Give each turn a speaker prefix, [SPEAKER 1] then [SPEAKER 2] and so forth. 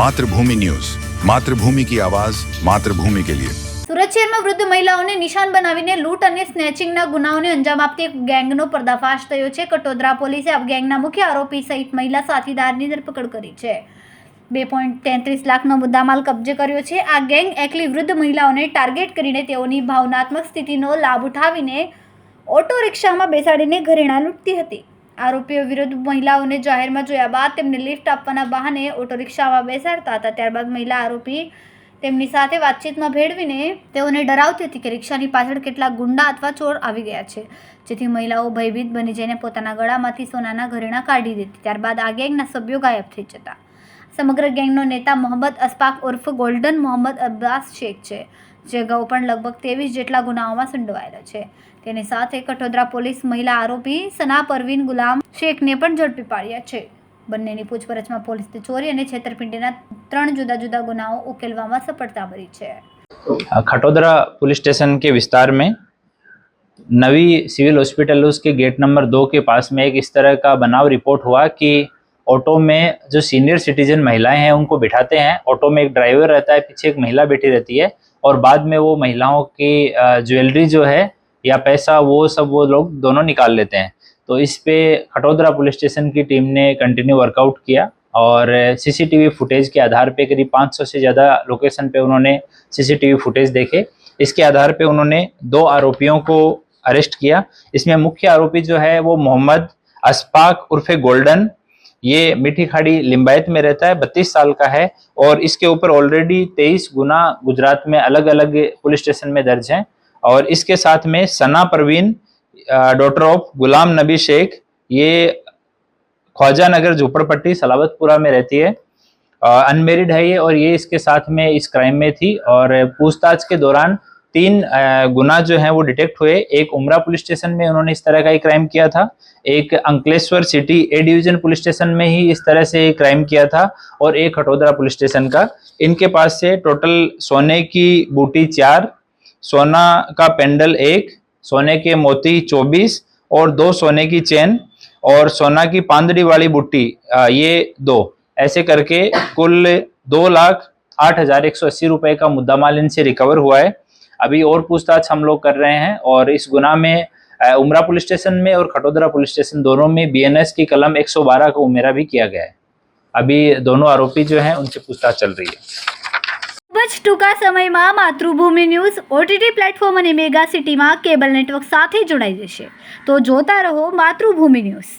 [SPEAKER 1] Mathrubhumi news. Mathrubhumi કી આવાજ, માતૃભૂમિ કે લિયે.
[SPEAKER 2] સુરત શહેરમાં વૃદ્ધ મહિલાઓને નિશાન બનાવીને લૂંટ અને સ્નેચિંગના ગુનાઓને અંજામ આપતી એક ગેંગનો પર્દાફાશ થયો છે. કટોદરા પોલીસે આ ગેંગના મુખ્ય આરોપી સહિત મહિલા સાથીદારની ધરપકડ કરી છે. બે પોઈન્ટ તેત્રીસ લાખનો મુદ્દામાલ કબજે કર્યો છે. આ ગેંગ એકલી વૃદ્ધ મહિલાઓને ટાર્ગેટ કરીને તેઓની ભાવનાત્મક સ્થિતિનો લાભ ઉઠાવીને ઓટો રિક્ષામાં બેસાડીને ઘરેણા લૂંટતી હતી. આરોપીઓ વિરુદ્ધ મહિલાઓને જાહેરમાં જોયા બાદ તેમને લિફ્ટ આપવાના બહાને ઓટો રિક્ષામાં બેસાડતા હતા. ત્યારબાદ મહિલા આરોપી તેમની સાથે વાતચીતમાં ભેળવીને તેઓને ડરાવતી હતી કે રિક્ષાની પાછળ કેટલાક ગુંડા અથવા ચોર આવી ગયા છે, જેથી મહિલાઓ ભયભીત બની જઈને પોતાના ગળામાંથી સોનાના ઘરેણાં કાઢી દેતી. ત્યારબાદ આ ગેંગના સભ્યો ગાયબ થઈ જતા. સમગ્ર ગેંગનો નેતા મોહમ્મદ અસ્પાક ઉર્ફ ગોલ્ડન મોહમ્મદ અબ્બાસ શેખ છે. જે અગાઉ પણ લગભગ ત્રેવીસ જેટલા ગુનાઓમાં સંડોવાયેલો છે તેની સાથે કટોદરા પોલીસ મહિલા આરોપી સના પરવીન ગુલામ શેખને પણ ઝડપી પાડ્યા છે બંનેની પૂછપરછમાં પોલીસે ચોરી અને છેતરપિંડીના ત્રણ જુદા જુદા ગુનાઓ ઉકેલવામાં સફળતા મળી છે
[SPEAKER 3] खटोदरा पुलिस स्टेशन के विस्तार में नवी सिविल हॉस्पिटल उसके गेट नंबर दो के पास में एक इस तरह का बनाव रिपोर्ट हुआ कि ऑटो में जो सीनियर सिटीजन महिलाएँ हैं, उनको बिठाते हैं। ऑटो में एक ड्राइवर रहता है, पीछे एक महिला बैठी रहती है और बाद में वो महिलाओं की ज्वेलरी जो है या पैसा, वो सब वो लोग दोनों निकाल लेते हैं। तो इस पे खटोदरा पुलिस स्टेशन की टीम ने कंटिन्यू वर्कआउट किया और सीसीटीवी फुटेज के आधार पे करीब 500 से ज़्यादा लोकेशन पे उन्होंने सीसीटीवी फुटेज देखे। इसके आधार पे उन्होंने दो आरोपियों को अरेस्ट किया। इसमें मुख्य आरोपी जो है वो मोहम्मद अस्पाक उर्फे गोल्डन ये मीठी खाड़ी लिम्बायत में रहता है, बत्तीस साल का है और इसके ऊपर ऑलरेडी तेईस गुना गुजरात में अलग अलग पुलिस स्टेशन में दर्ज है। और इसके साथ में सना परवीन डॉटर ऑफ़ गुलाम नबी शेख, ये ख्वाजा नगर झोपड़पट्टी सलावतपुरा में रहती है। अनमेरिड है ये और ये इसके साथ में इस क्राइम में थी और पूछताछ के दौरान तीन गुना जो है वो डिटेक्ट हुए। एक उमरा पुलिस स्टेशन में उन्होंने इस तरह का ही क्राइम किया था। एक Ankleshwar city A division police station में ही इस तरह से क्राइम किया था और एक हटोदरा पुलिस स्टेशन का। इनके पास से टोटल सोने की बूटी चार, सोना का पेंडल एक, सोने के मोती चौबीस और दो सोने की चेन और सोना की पांदड़ी वाली बुट्टी ये दो। ऐसे करके कुल दो लाख आठ हज़ार एक सौ अस्सी रुपए का मुद्दा माल इनसे रिकवर हुआ है। अभी और पूछताछ हम लोग कर रहे हैं और इस गुना में अ, उमरा पुलिस स्टेशन में और खटोदरा पुलिस स्टेशन दोनों में बीएनएस की कलम 112 का उमेरा भी किया गया है अभी दोनों आरोपी जो हैं उनसे पूछताछ चल रही है
[SPEAKER 2] ખૂબ જ ટૂંકા સમયમાં માતૃભૂમિ ન્યૂઝ ઓટીટી પ્લેટફોર્મ અને મેગા સિટીમાં કેબલ નેટવર્ક સાથે જોડાઈ જશે તો જોતા રહો માતૃભૂમિ ન્યૂઝ